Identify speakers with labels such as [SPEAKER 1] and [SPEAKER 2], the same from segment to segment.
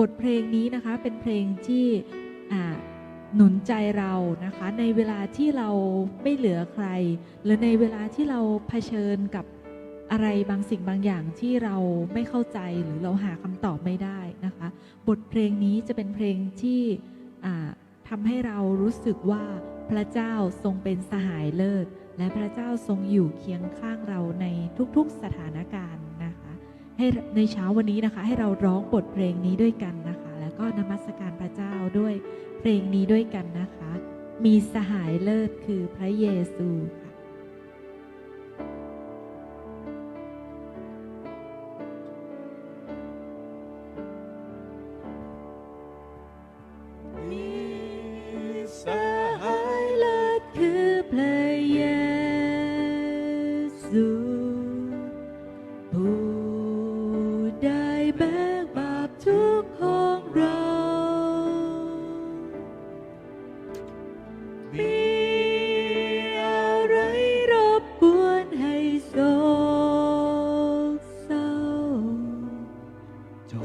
[SPEAKER 1] บทเพลงนี้นะคะเป็นเพลงที่หนุนใจเรานะคะในเวลาที่เราไม่เหลือใคร หรือในเวลาที่เราเผชิญกับอะไรบางสิ่งบางอย่างที่เราไม่เข้าใจหรือเราหาคำตอบไม่ได้นะคะ บทเพลงนี้จะเป็นเพลงที่ทำให้เรารู้สึกว่าพระเจ้าทรงเป็นสหายเลิศและพระเจ้าทรงอยู่เคียงข้างเราในทุกๆสถานการณ์ ให้ในเช้าวันนี้นะคะ ให้เราร้องบทเพลงนี้ด้วยกันนะคะ แล้วก็นมัสการพระเจ้าด้วยเพลงนี้ด้วยกันนะคะ มีสหายเลิศคือพระเยซู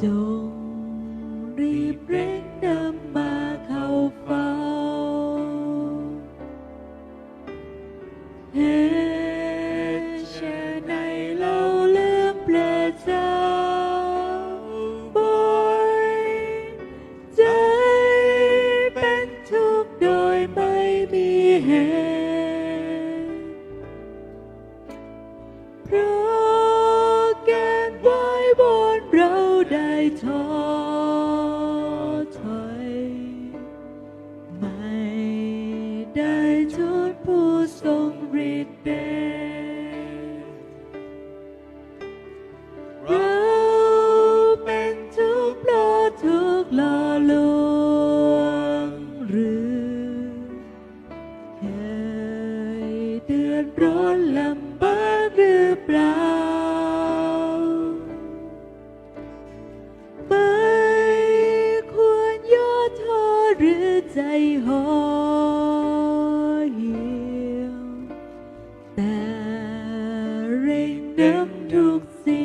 [SPEAKER 1] จงรีบเร่งนำมาเข้าเฝ้าเหตุฉะไหนเราเลือกพระเจ้า ทุกสิ่ง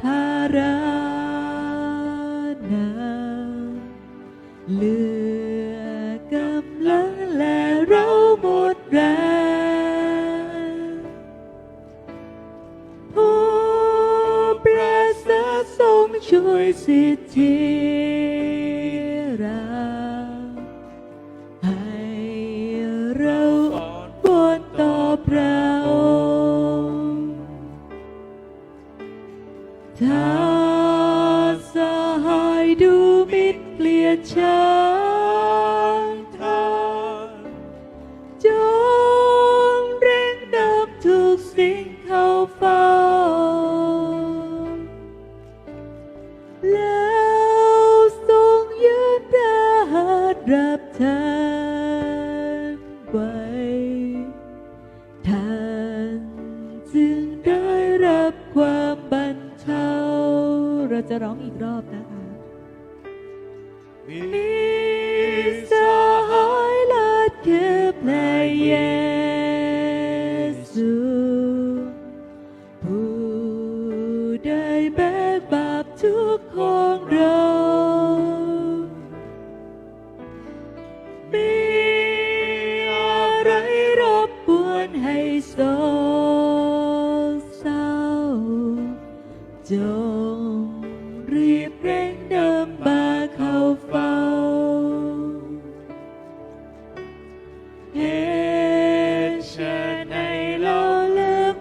[SPEAKER 1] พารานักเหลือกำลังและเราหมดแรงผู้ประเสริฐทรงช่วยสิทธิ ถ้าสหายดูมิตรเกลียดชัง จะร้องอีกรอบนะคะ
[SPEAKER 2] มี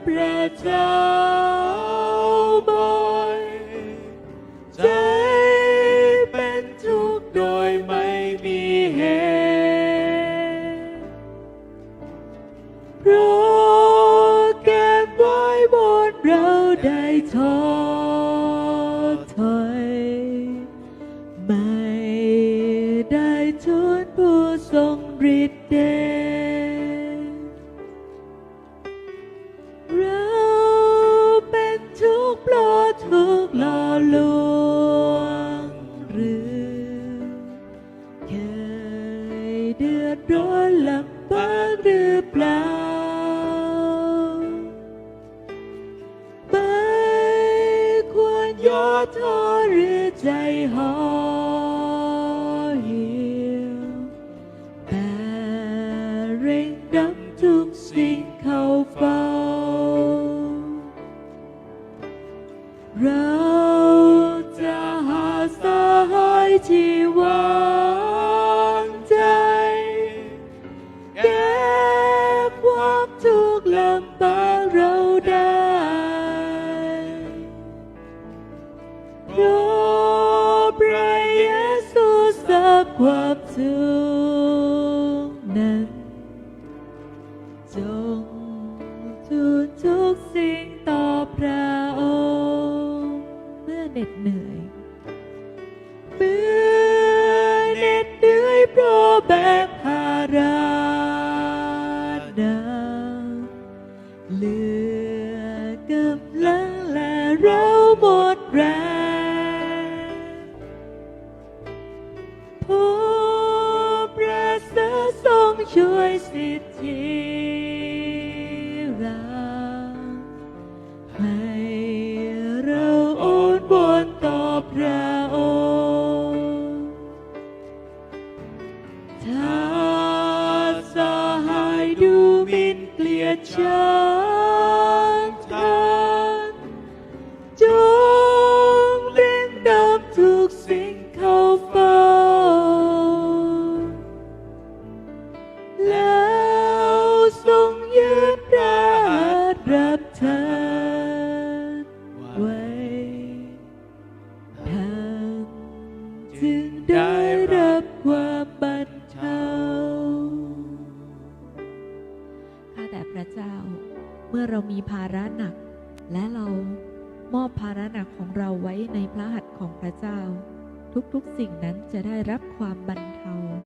[SPEAKER 1] เท้อหรือใจห่อเหี่ยวแต่เร่งดับทุกสิ่งเข้าเฝ้า จงทูลทุกสิ่งต่อพระองค์เมื่อเหน็ดเหนื่อยเมื่อเหน็ดเหนื่อยเพราะแบกภาระหนัก ช่วยสิทธิเราให้เราโอนบนต่อพระองค์ถ้าสหายดูมินเกลียดฉัน มื่อเรามีภาระหนัก และเรามอบภาระหนักของเราไว้ในพระหัตถ์ของพระเจ้า ทุกๆสิ่งนั้นจะได้รับความบรรเทา